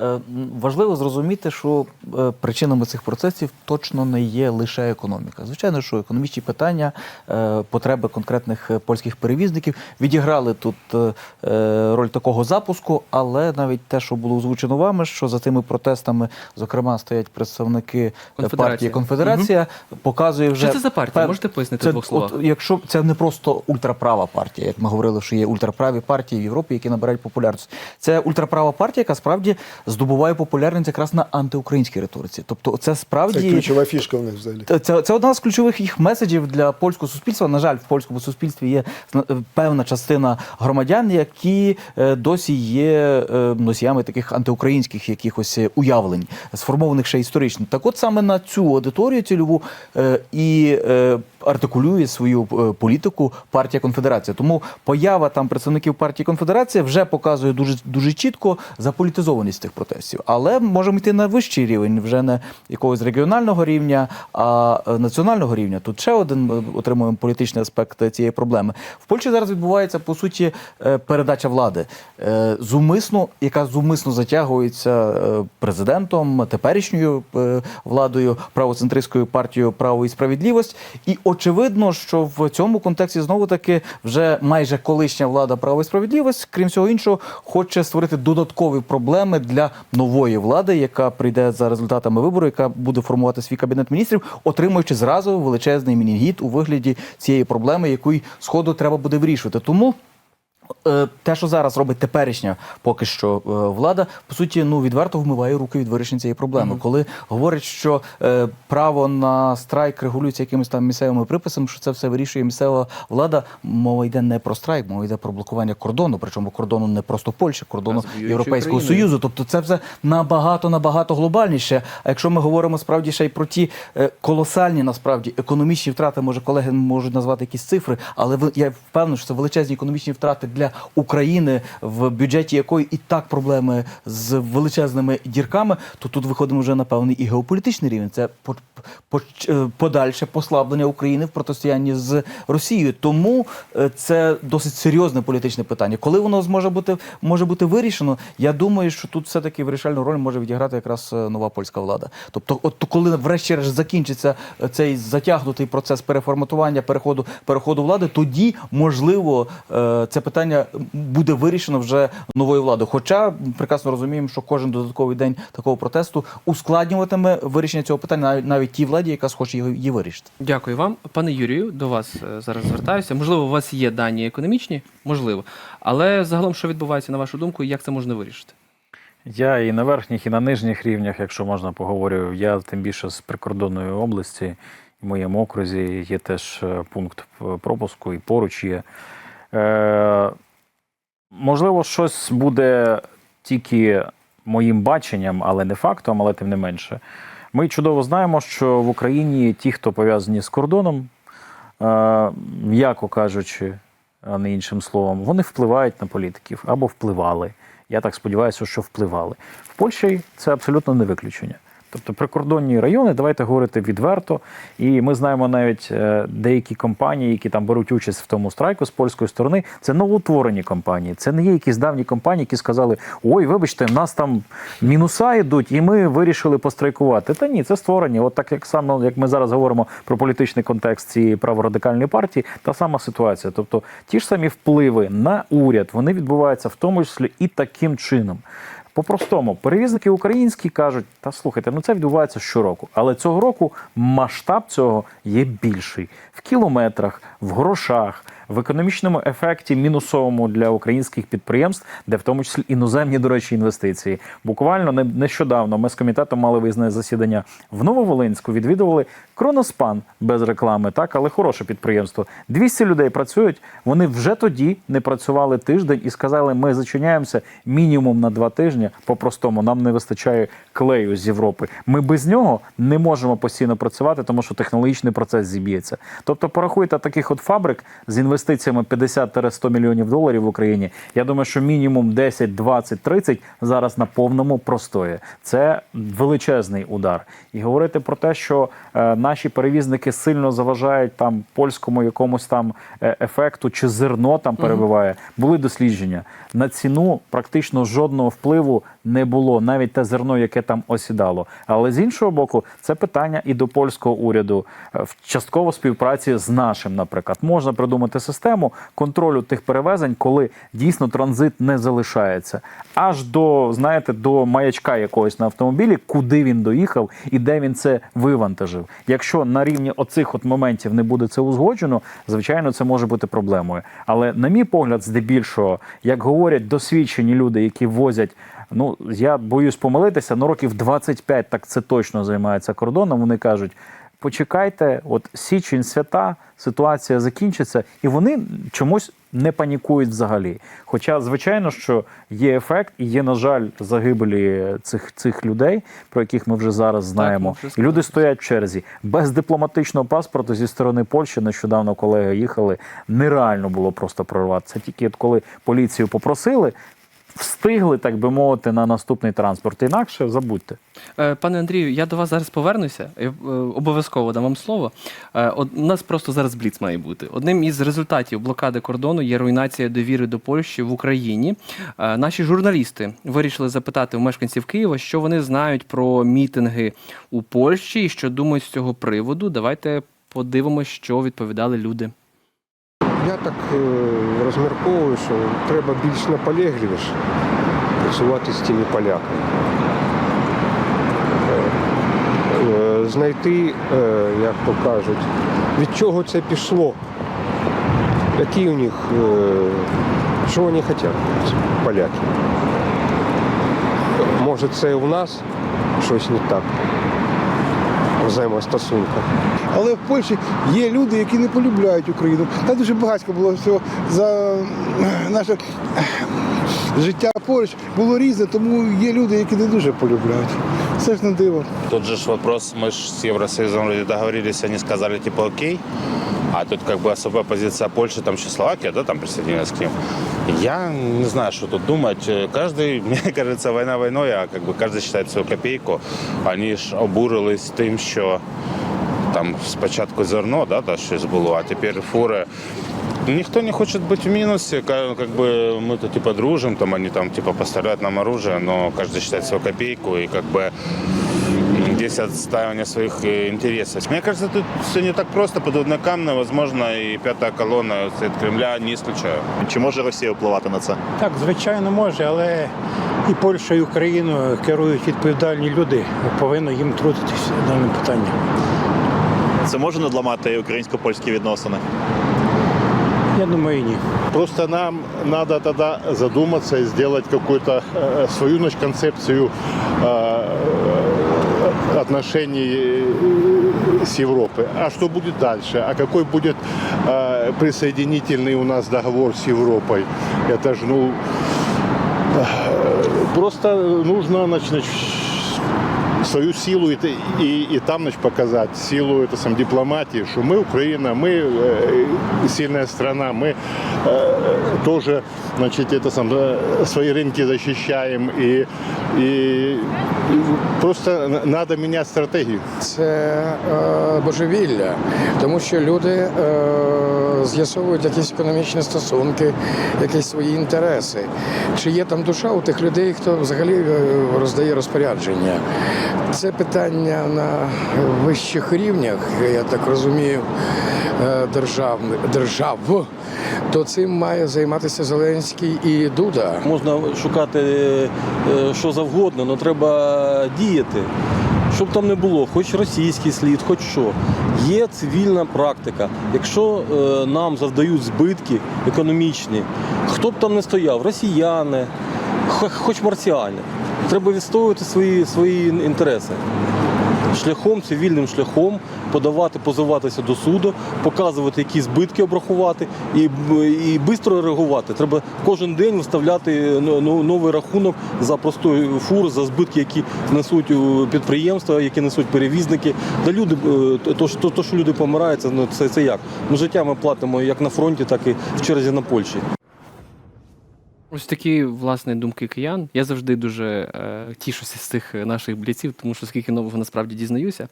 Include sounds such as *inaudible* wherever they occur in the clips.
Е, Важливо зрозуміти, що е, причинами цих процесів точно не є лише економіка. Звичайно, що економічні питання, е, потреби конкретних польських перевізників відіграли тут роль такого запуску, але навіть те, що було озвучено вами, що за цими протестами, зокрема, стоять представники Конфедерація. партії Конфедерація, показує вже Що це за партія? Можете пояснити це, двох словах? От, якщо це не просто ультраправа партія, як ми говорили, що є ультраправі партії в Європі, які набирають популярність. Це ультраправа партія, яка справді здобуває популярність якраз на антиукраїнській риториці. Тобто, це справді Це ключова фішка в них взагалі. Це, це, це одна з ключових їх меседжів для польського суспільства. На жаль, в польському суспільстві є е, певна частина громадян, які е, досі є е, носіями таких антиукраїнських якихось уявлень, сформованих ще історично. Так, от саме на цю аудиторію цільову і артикулює свою політику партія Конфедерація. Тому поява там представників партії Конфедерація вже показує дуже дуже чітко заполітизованість цих протестів. Але можемо йти на вищий рівень, вже не якогось регіонального рівня, а е, національного рівня. Тут ще один ми отримуємо політичний аспект цієї проблеми. В Польщі зараз відбувається по суті е, передача влади е, зумисно, яка зумисно затягується е, президентом, теперішньою е, владою, правоцентристською партією право і справедливість. І очевидно, що в цьому контексті знову таки вже майже колишня влада право і справедливість, крім всього іншого, хоче створити додаткові проблеми для нової влади, яка прийде за результатами вибору, яка буде формувати свій кабінет міністрів, отримуючи зразу величезний мінігіт у вигляді цієї проблеми, яку сходу треба буде вирішувати. Тому. Е, Те, що зараз робить теперішня поки що е, влада, по суті, ну відверто вмиває руки від вирішення цієї проблеми. Коли говорять, що е, право на страйк регулюється якимись там місцевими приписами, що це все вирішує місцева влада. Мова йде не про страйк, мова йде про блокування кордону. Причому кордону не просто Польщі, кордону Європейського країною. союзу. Тобто, це все набагато набагато глобальніше. А якщо ми говоримо справді ще й про ті е, колосальні насправді економічні втрати, може колеги можуть назвати якісь цифри, але ви- я впевнений, що це величезні економічні втрати для України, в бюджеті якої і так проблеми з величезними дірками, то тут виходимо вже на певний і геополітичний рівень. Це е, подальше послаблення України в протистоянні з Росією. Тому е, це досить серйозне політичне питання. Коли воно зможе бути може бути вирішено, я думаю, що тут все таки вирішальну роль може відіграти якраз е, нова польська влада. Тобто, от коли врешті-решт закінчиться цей затягнутий процес переформатування, переходу переходу влади, тоді можливо це питання буде вирішено вже новою владою. Хоча прекрасно розуміємо, що кожен додатковий день такого протесту ускладнюватиме вирішення цього питання навіть навіть тій владі, яка схоче її вирішити. Дякую вам, пане Юрію. До вас е, зараз звертаюся. Можливо, у вас є дані економічні, можливо. Але загалом, що відбувається на вашу думку, і як це можна вирішити? Я і на верхніх, і на нижніх рівнях, якщо можна, поговорю. Я тим більше з прикордонної області, в моєму окрузі є теж е, пункт пропуску, і поруч є. Е, можливо, щось буде тільки моїм баченням, але не фактом, але тим не менше. Ми чудово знаємо, що в Україні ті, хто пов'язані з кордоном, е, м'яко кажучи, а не іншим словом, вони впливають на політиків або впливали. Я так сподіваюся, що впливали. В Польщі це абсолютно не виключення. Тобто прикордонні райони, давайте говорити відверто. І ми знаємо навіть е, деякі компанії, які там беруть участь в тому страйку з польської сторони. Це новоутворені компанії. Це не є якісь давні компанії, які сказали: Ой, вибачте, в нас там мінуса йдуть, і ми вирішили пострайкувати. Та ні, це створені. От так як саме як ми зараз говоримо про політичний контекст цієї праворадикальної партії, та сама ситуація. Тобто ті ж самі впливи на уряд вони відбуваються в тому числі і таким чином. По-простому, перевізники українські кажуть, та слухайте, ну це відбувається щороку. Але цього року масштаб цього є більший в кілометрах, в грошах, в економічному ефекті мінусовому для українських підприємств, де в тому числі іноземні, до речі, інвестиції. Буквально не- нещодавно ми з комітетом мали визнане засідання в Нововолинську. Відвідували Кроноспан без реклами, так, але хороше підприємство. 200 людей працюють. Вони вже тоді не працювали тиждень і сказали, ми зачиняємося мінімум на два тижні. По-простому, нам не вистачає клею з Європи. Ми без нього не можемо постійно працювати, тому що технологічний процес зіб'ється. Тобто, порахуйте таких от фабрик з інвестиціями. Інвестиціями 50-100 мільйонів доларів в Україні. Я думаю, що мінімум 10, 20, 30 зараз на повному простої. Це величезний удар. І говорити про те, що е, наші перевізники сильно заважають там польському якомусь там е, ефекту чи зерно там перебиває. Були дослідження на ціну практично жодного впливу не було, навіть те зерно, яке там осідало. Але з іншого боку, це питання і до польського уряду е, в частково співпраці з нашим, наприклад, можна придумати систему контролю тих перевезень, коли дійсно транзит не залишається, аж до знаєте, до маячка якогось на автомобілі, куди він доїхав і де він це вивантажив. Якщо на рівні оцих от моментів не буде це узгоджено, звичайно, це може бути проблемою. Але на мій погляд, здебільшого, як говорять досвідчені люди, які возять. Ну, я боюсь помилитися, ну років 25 так це точно займається кордоном. Вони кажуть: почекайте, от січень свята, ситуація закінчиться, і вони чомусь не панікують взагалі. Хоча, звичайно, що є ефект і є, на жаль, загибелі цих, цих людей, про яких ми вже зараз знаємо. ми вже і люди стоять в черзі. Без дипломатичного паспорту зі сторони Польщі нещодавно колеги їхали. Нереально було просто прорватися. Тільки от коли поліцію попросили. Встигли, так би мовити, на наступний транспорт. Інакше забудьте. Е, Пане Андрію, я до вас зараз повернуся. Я, е, обов'язково дам вам слово. Е, У нас просто зараз бліц має бути. Одним із результатів блокади кордону є руйнація довіри до Польщі в Україні. Е, Наші журналісти вирішили запитати у мешканців Києва, що вони знають про мітинги у Польщі і що думають з цього приводу. Давайте подивимося, що відповідали люди. Я так е, розмірковую, що треба більш наполегливіше працювати з тими поляками. Е, е, Знайти, як то кажуть, від чого це пішло, які у них, що вони хочуть, поляки. Може, це у нас щось не так взаємостосунках. Але в Польщі є люди, які не полюбляють Україну. Там дуже багатько було всього за е, наше е, життя поруч було різне, тому є люди, які не дуже полюбляють. Це ж не диво. Тут же ж вопрос, ми ж з Євросоюзом договорилися, вони они сказали типу окей, а тут как бы особая позиция Польши, там еще Словакия, да, там присоединилась к ним. Я не знаю, что тут думать. Каждый, *laughs* мне кажется, война войной, а как бы каждый считает свою копейку. Они ж обурились тим, що там спочатку зерно, да, та щось було, а тепер фури. Никто не хочет быть в минусе, ка- как бы мы тут типа дружим, там они там типа поставляют нам оружие, но каждый считает свою копейку и как бы здесь отстаивание своих э, интересов. Мне кажется, тут все не так просто, подводнокамно, возможно, и пятая колонна от Кремля не исключаю. Чи може Росія впливати на це? Так, звичайно, може, але і Польща, і Україну керують відповідальні люди. Повинно їм трутитися дане питання. Це може надламати українсько-польські відносини? Я думаю, ні. Просто нам надо тогда задуматься и сделать какую-то э, свою значит, концепцию э, отношений э, с Европой. А что будет дальше? А какой будет э, присоединительный у нас договор с Европой? Это же, ну, э, просто нужно, значит, свою силу и, и, и там значит, показать силу это, сам, дипломатии, что мы Украина, мы э, сильная страна, мы э, тоже значит, это, сам, э, свои рынки защищаем и, и, и просто на- надо менять стратегию. Це е, божевілля, тому що люди е, з'ясовують якісь економічні стосунки, якісь свої інтереси. Чи є там душа у тих людей, хто взагалі е, роздає розпорядження? Це питання на вищих рівнях, я так розумію, е, державних держав. То цим має займатися Зеленський і Дуда. Можна шукати е, що завгодно, але треба діяти. Щоб там не було, хоч російський слід, хоч що. Є цивільна практика. Якщо е, нам завдають збитки економічні, хто б там не стояв, росіяни, хоч марсіани, треба відстоювати свої, свої інтереси. Шляхом, цивільним шляхом подавати, позиватися до суду, показувати, які збитки обрахувати і, і швидко реагувати. Треба кожен день виставляти ну, ну, новий рахунок за простой фур, за збитки, які несуть е, підприємства, які несуть перевізники. Да люди, е, то, то, то, що люди помирають, це, ну, це, це як? Ми життя ми платимо як на фронті, так і в черзі на Польщі. Ось такі власне думки киян. Я завжди дуже е, тішуся з цих наших бліців, тому що скільки нового насправді дізнаюся.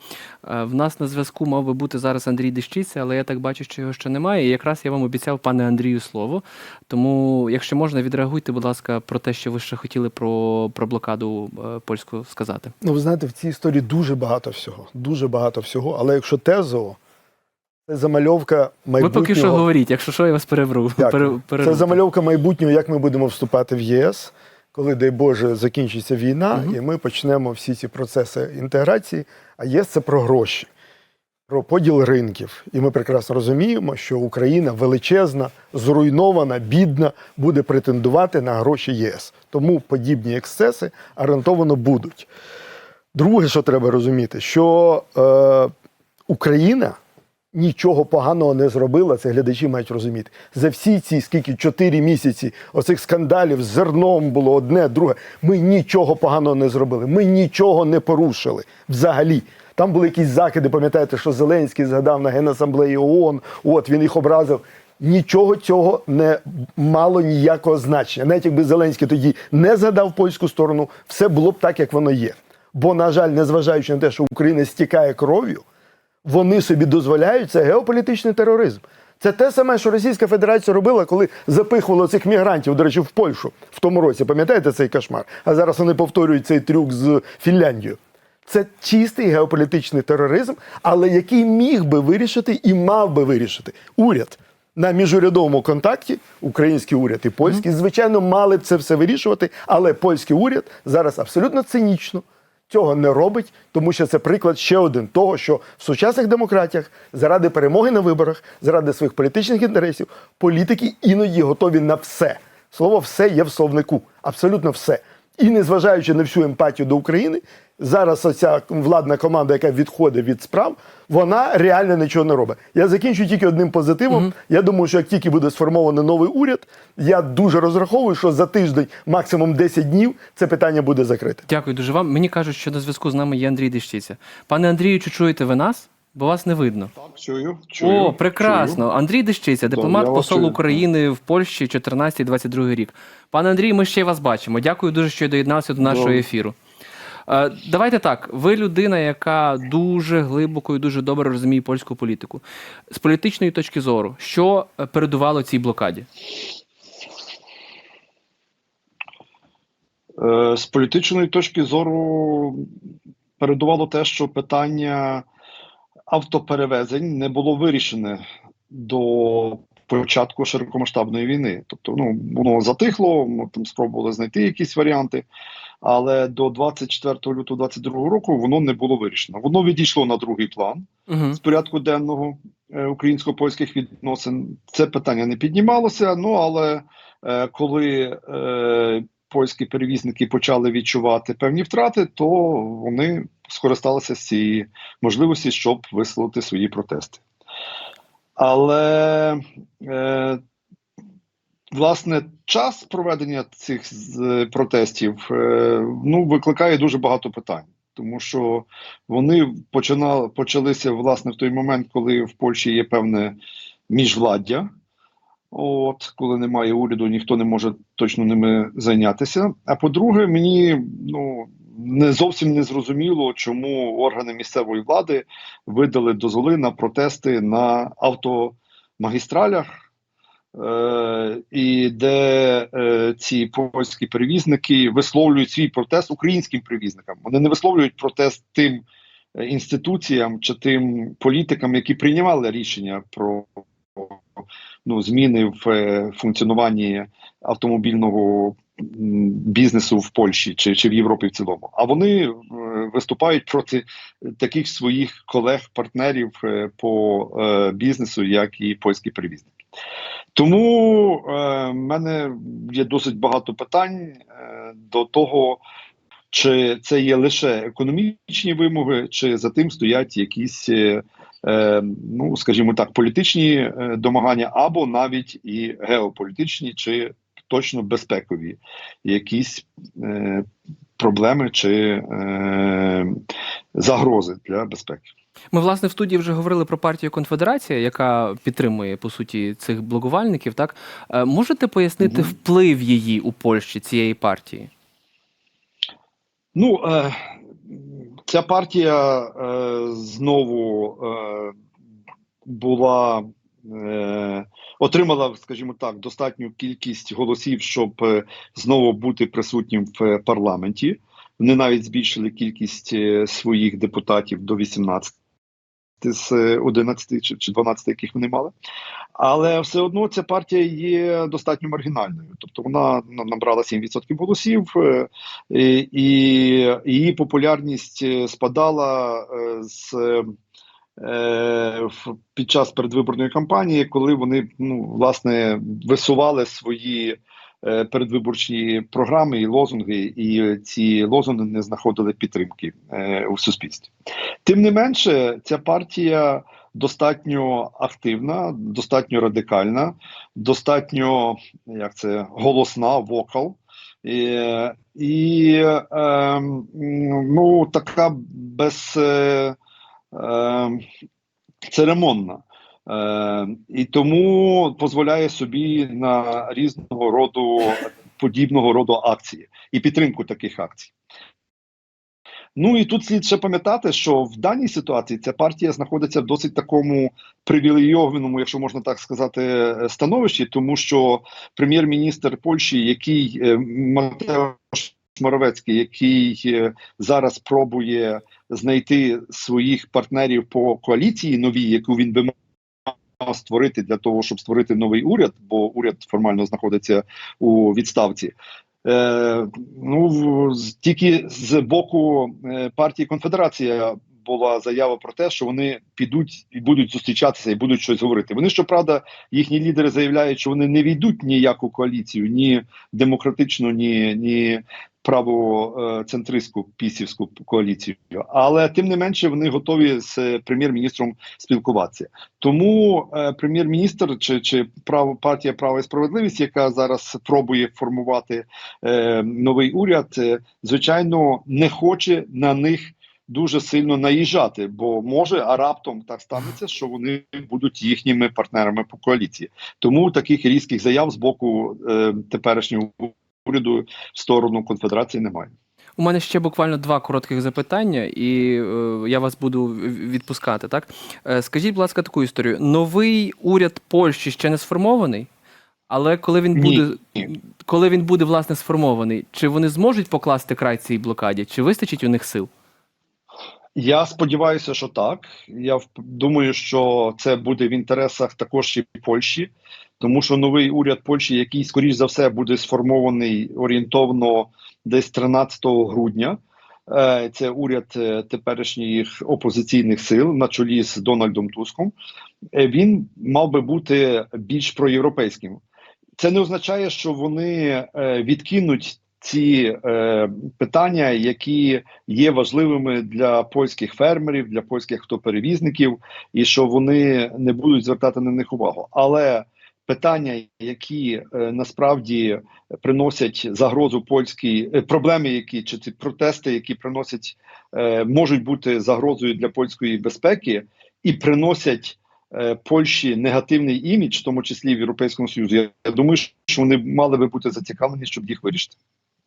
Е, в нас на зв'язку мав би бути зараз Андрій Дещиця, але я так бачу, що його ще немає. І якраз я вам обіцяв, пане Андрію, слово. Тому, якщо можна, відреагуйте, будь ласка, про те, що ви ще хотіли про, про блокаду е, польську сказати. Ну, ви знаєте, в цій історії дуже багато всього. Дуже багато всього. Але якщо тезово, це замальовка Ви поки що говоріть, якщо що, я вас перебру. Дякую. Це замальовка майбутнього, як ми будемо вступати в ЄС, коли, дай Боже, закінчиться війна, і ми почнемо всі ці процеси інтеграції. А ЄС це про гроші, про поділ ринків. І ми прекрасно розуміємо, що Україна величезна, зруйнована, бідна, буде претендувати на гроші ЄС. Тому подібні ексцеси гарантовано будуть. Друге, що треба розуміти, що е, Україна нічого поганого не зробила, це глядачі мають розуміти. За всі ці скільки чотири місяці оцих скандалів з зерном було одне, друге. Ми нічого поганого не зробили. Ми нічого не порушили взагалі. Там були якісь закиди, пам'ятаєте, що Зеленський згадав на Генасамблеї ООН, от він їх образив. Нічого цього не мало ніякого значення. Навіть якби Зеленський тоді не згадав польську сторону, все було б так, як воно є. Бо, на жаль, незважаючи на те, що Україна стікає кров'ю, вони собі дозволяють це геополітичний тероризм. Це те саме, що Російська Федерація робила, коли запихувала цих мігрантів, до речі, в Польщу в тому році. Пам'ятаєте цей кошмар? А зараз вони повторюють цей трюк з Фінляндією. Це чистий геополітичний тероризм, але який міг би вирішити і мав би вирішити уряд. На міжурядовому контакті український уряд і польський, звичайно, мали б це все вирішувати, але польський уряд зараз абсолютно цинічно цього не робить, тому що це приклад ще один того, що в сучасних демократіях заради перемоги на виборах, заради своїх політичних інтересів, політики іноді готові на все. Слово все є в словнику. Абсолютно все. І незважаючи на всю емпатію до України, зараз оця владна команда, яка відходить від справ, вона реально нічого не робить. Я закінчу тільки одним позитивом. Я думаю, що як тільки буде сформований новий уряд, я дуже розраховую, що за тиждень, максимум 10 днів, це питання буде закрите. Дякую дуже вам. Мені кажуть, що на зв'язку з нами є Андрій Дещиця. Пане Андрію, чи чуєте ви нас? Бо вас не видно. Так, чую, чую. О, прекрасно. Андрій Дещиця, дипломат, я посол чую. України в Польщі 14-22 рік. Пане Андрій, ми ще вас бачимо. Дякую дуже, що доєднався до нашого Добре. ефіру. Е, Давайте так. Ви людина, яка дуже глибоко і дуже добре розуміє польську політику. З політичної точки зору, що передувало цій блокаді? Е, З політичної точки зору передувало те, що питання автоперевезень не було вирішене до початку широкомасштабної війни. Тобто, ну воно затихло, ми там спробували знайти якісь варіанти, але до 24 лютого 22 року воно не було вирішено. Воно відійшло на другий план Угу. з порядку денного е, українсько-польських відносин. Це питання не піднімалося. Ну але е, коли е, польські перевізники почали відчувати певні втрати, то вони скористалися з цієї можливості, щоб висловити свої протести. Але е, власне час проведення цих протестів е, ну, викликає дуже багато питань. Тому що вони починали, почалися власне в той момент, коли в Польщі є певне міжвладдя. От, коли немає уряду, ніхто не може точно ними зайнятися. А по-друге, мені ну не зовсім не зрозуміло, чому органи місцевої влади видали дозволи на протести на автомагістралях, е, і де е, ці польські перевізники висловлюють свій протест українським перевізникам. Вони не висловлюють протест тим е, інституціям чи тим політикам, які приймали рішення про ну, зміни в е, функціонуванні автомобільного бізнесу в Польщі чи, чи в Європі в цілому. А вони е, виступають проти таких своїх колег-партнерів е, по бізнесу, як і польські перевізники. Тому в мене є досить багато питань до того, чи це є лише економічні вимоги, чи за тим стоять якісь, ну скажімо так, політичні е, домагання, або навіть і геополітичні, чи точно безпекові якісь е, проблеми чи е, загрози для безпеки. Ми, власне, в студії вже говорили про партію Конфедерація, яка підтримує по суті цих блокувальників. Так Е, можете пояснити Мгм. вплив її у Польщі цієї партії? Ну, е, ця партія е, знову е, була. Е, отримала, скажімо так, достатню кількість голосів, щоб е, знову бути присутнім в парламенті. Вони навіть збільшили кількість е, своїх депутатів до 18 з е, 11 чи, чи 12, яких вони мали. Але все одно ця партія є достатньо маргінальною. Тобто вона набрала 7% голосів, е, і, її популярність е, спадала е, з. Під час передвиборної кампанії, коли вони ну власне висували свої передвиборчі програми і лозунги, і ці лозунги не знаходили підтримки е, у суспільстві. Тим не менше, ця партія достатньо активна, достатньо радикальна, достатньо як це голосна, вокал. І, і е, ну, така без е, е, церемонна. Е, і тому дозволяє собі на різного роду подібного роду акції і підтримку таких акцій. Ну і тут слід ще пам'ятати, що в даній ситуації ця партія знаходиться в досить такому привілейованому, якщо можна так сказати, становищі, тому що прем'єр-міністр Польщі, який е, Матеуш Моровецький, який е, зараз пробує знайти своїх партнерів по коаліції новій, яку він би мав створити для того, щоб створити новий уряд, бо уряд формально знаходиться у відставці. Е, ну тільки з боку е, партії Конфедерація була заява про те, що вони підуть і будуть зустрічатися і будуть щось говорити. Вони щоправда, їхні лідери заявляють, що вони не війдуть ніяку коаліцію, ні демократичну, ні, ні правоцентристську пісівську коаліцію. Але тим не менше вони готові з прем'єр-міністром спілкуватися. Тому е, прем'єр-міністр чи, чи право партія Право і справедливість, яка зараз пробує формувати е, новий уряд, е, звичайно, не хоче на них дуже сильно наїжджати, бо може, а раптом так станеться, що вони будуть їхніми партнерами по коаліції. Тому таких різких заяв з боку е, теперішнього уряду в сторону конфедерації немає. У мене ще буквально два коротких запитання, і е, я вас буду відпускати. Так Е, скажіть, будь ласка, таку історію: новий уряд Польщі ще не сформований, але коли він Ні, буде, ні. коли він буде власне сформований, чи вони зможуть покласти край цій блокаді, чи вистачить у них сил? Я сподіваюся, що так. Я думаю, що це буде в інтересах також і Польщі, тому що новий уряд Польщі, який, скоріш за все, буде сформований орієнтовно десь 13 грудня. Е, Це уряд е, теперішніх опозиційних сил на чолі з Дональдом Туском. Е, Він мав би бути більш проєвропейським. Це не означає, що вони відкинуть ці е, питання, які є важливими для польських фермерів, для польських автоперевізників, і що вони не будуть звертати на них увагу. Але питання, які е, насправді приносять загрозу польській е, проблеми, які чи ці протести, які приносять, е, можуть бути загрозою для польської безпеки, і приносять. е, Польщі негативний імідж, в тому числі в Європейському Союзі. Я думаю, що вони мали би бути зацікавлені, щоб їх вирішити.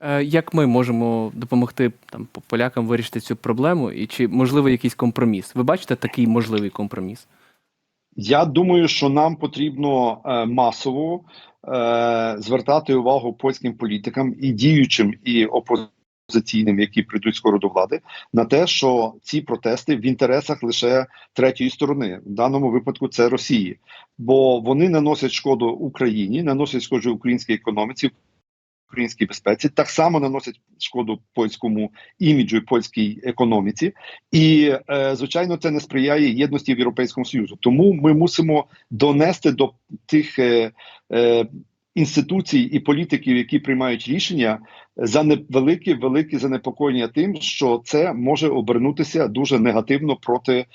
Е, Як ми можемо допомогти там полякам вирішити цю проблему, і чи можливо якийсь компроміс? Ви бачите такий можливий компроміс? Я думаю, що нам потрібно е, масово е, звертати увагу польським політикам і діючим, і опозиційним, які прийдуть скоро до влади, на те, що ці протести в інтересах лише третьої сторони, в даному випадку це Росії, бо вони наносять шкоду Україні, наносять шкоду українській економіці. Українській безпеці. Так само наносять шкоду польському іміджу і польській економіці, і е, звичайно, це не сприяє єдності в Європейському Союзу. Тому ми мусимо донести до тих е, е, інституцій і політиків, які приймають рішення, за велике велике занепокоєння тим, що це може обернутися дуже негативно проти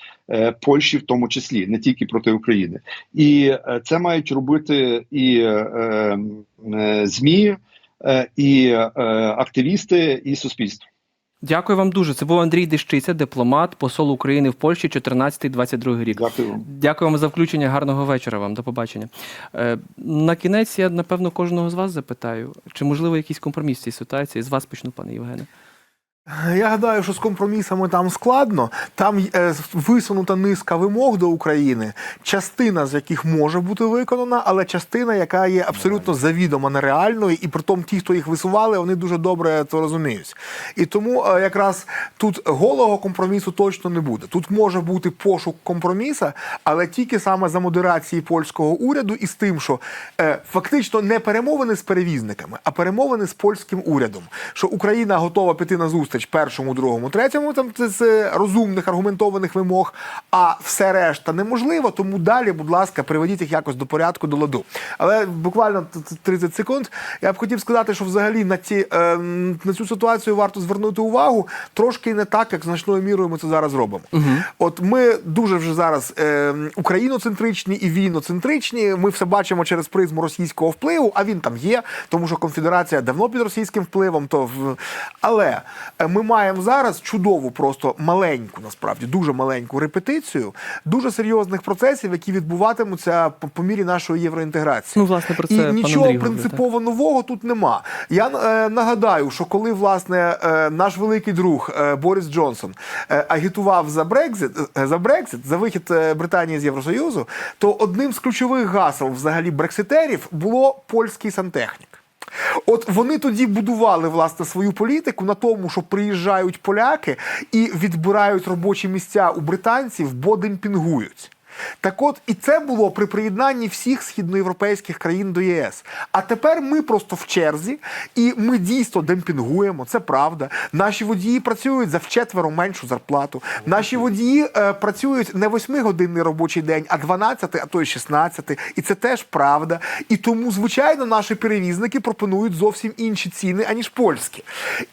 Польщі, в тому числі не тільки проти України, і це мають робити і е, е, змі, і е, активісти, і суспільство. Дякую вам дуже. Це був Андрій Дещиця, дипломат, посол України в Польщі 14-22 рік. Дякую вам. Дякую вам за включення. Гарного вечора вам. До побачення. Е, на кінець я напевно кожного з вас запитаю, чи можливо якийсь компроміс в цій ситуації? З вас почну, пане Євгене. Я гадаю, що з компромісами там складно. Там е, висунута низка вимог до України, частина з яких може бути виконана, але частина, яка є абсолютно завідомо нереальною, і при тому ті, хто їх висували, вони дуже добре це розуміють. І тому е, якраз тут голого компромісу точно не буде. Тут може бути пошук компроміса, але тільки саме за модерації польського уряду і з тим, що е, фактично не перемовини з перевізниками, а перемовини з польським урядом, що Україна готова піти на зустріч першому, другому, третьому, там це з розумних аргументованих вимог, а все решта неможливо. Тому далі, будь ласка, приведіть їх якось до порядку, до ладу. Але буквально т- т- 30 секунд. Я б хотів сказати, що взагалі на ці е, на цю ситуацію варто звернути увагу трошки не так, як значною мірою ми це зараз робимо. От ми дуже вже зараз е, україноцентричні і війноцентричні. Ми все бачимо через призму російського впливу, а він там є, тому що конфедерація давно під російським впливом. То але е, ми маємо зараз чудову, просто маленьку, насправді дуже маленьку репетицію дуже серйозних процесів, які відбуватимуться по, по мірі нашої євроінтеграції. Ну, власне, про це і нічого Андрій принципово нового тут нема. Я е, нагадаю, що коли власне е, наш великий друг е, Борис Джонсон е, агітував за Брекзит, е, за Брексит, за вихід е, Британії з Євросоюзу, то одним з ключових гасел взагалі брекситерів було польський сантехнік. От вони тоді будували власне свою політику на тому, що приїжджають поляки і відбирають робочі місця у британців, бо демпінгують. Так от, і це було при приєднанні всіх східноєвропейських країн до ЄС. А тепер ми просто в черзі, і ми дійсно демпінгуємо. Це правда. Наші водії працюють за вчетверо меншу зарплату. Наші водії е, працюють не 8-годинний робочий день, а 12, а то й 16. І це теж правда. І тому, звичайно, наші перевізники пропонують зовсім інші ціни, аніж польські.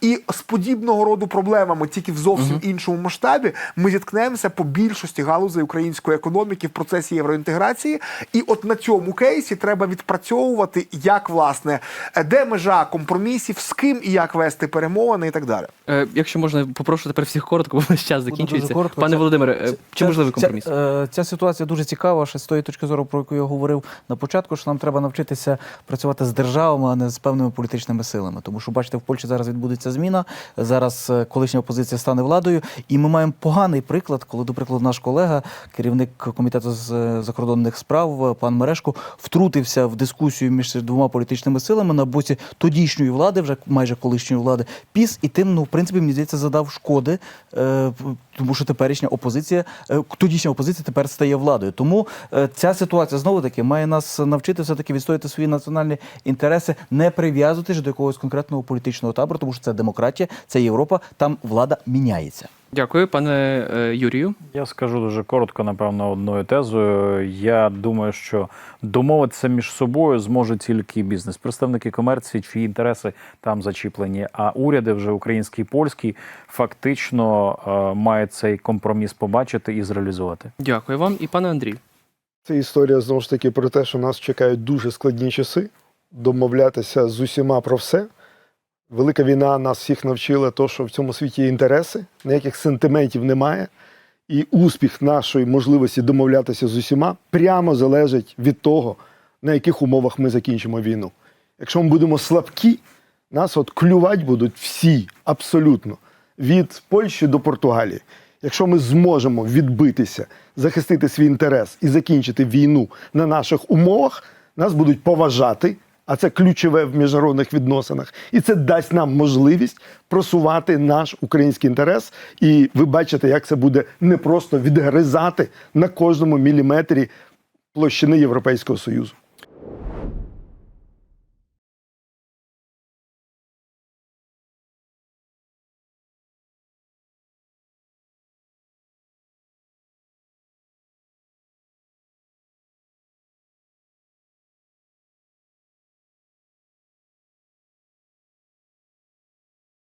І з подібного роду проблемами, тільки в зовсім іншому масштабі, ми зіткнемося по більшості галузей української економіки в процесі євроінтеграції. І от на цьому кейсі треба відпрацьовувати, як власне, е, де межа компромісів, з ким і як вести перемовини і так далі. Е, якщо можна, попрошу тепер всіх коротко, бо наш час закінчується. дуже коротко. Пане Це- Володимире, е, чи Ця- можливий ця- компроміс? е, Ця ситуація дуже цікава, ще з тої точки зору, про яку я говорив на початку, що нам треба навчитися працювати з державами, а не з певними політичними силами. Тому що, бачите, в Польщі зараз відбудеться зміна. Зараз е, колишня опозиція стане владою, і ми маємо поганий приклад, коли, до прикладу, наш колега, керівник комітету з е, закордонних справ, е, пан Мерешко, втрутився в дискусію між двома політичними силами на боці тодішньої влади, вже майже колишньої влади, піс, і тим, ну, в принципі, мені здається, задав шкоди, е, тому що теперішня опозиція, тодішня опозиція тепер стає владою. Тому ця ситуація знову таки має нас навчити все таки відстояти свої національні інтереси, не прив'язуватись до якогось конкретного політичного табору, тому що це демократія, це Європа, там влада міняється. Дякую, пане е, Юрію. Я скажу дуже коротко, напевно, одною тезою. Я думаю, що домовитися між собою зможе тільки бізнес. Представники комерції, чиї інтереси там зачіплені. А уряди, вже український і польський, фактично е, мають цей компроміс побачити і зреалізувати. Дякую вам. І пане Андрій. Це історія знову ж таки про те, що нас чекають дуже складні часи, домовлятися з усіма про все. Велика війна нас всіх навчила, то, що в цьому світі є інтереси, ніяких сентиментів немає. І успіх нашої можливості домовлятися з усіма прямо залежить від того, на яких умовах ми закінчимо війну. Якщо ми будемо слабкі, нас от клювати будуть всі абсолютно від Польщі до Португалії. Якщо ми зможемо відбитися, захистити свій інтерес і закінчити війну на наших умовах, нас будуть поважати, а це ключове в міжнародних відносинах, і це дасть нам можливість просувати наш український інтерес. І ви бачите, як це буде не просто відгризати на кожному міліметрі площини Європейського Союзу.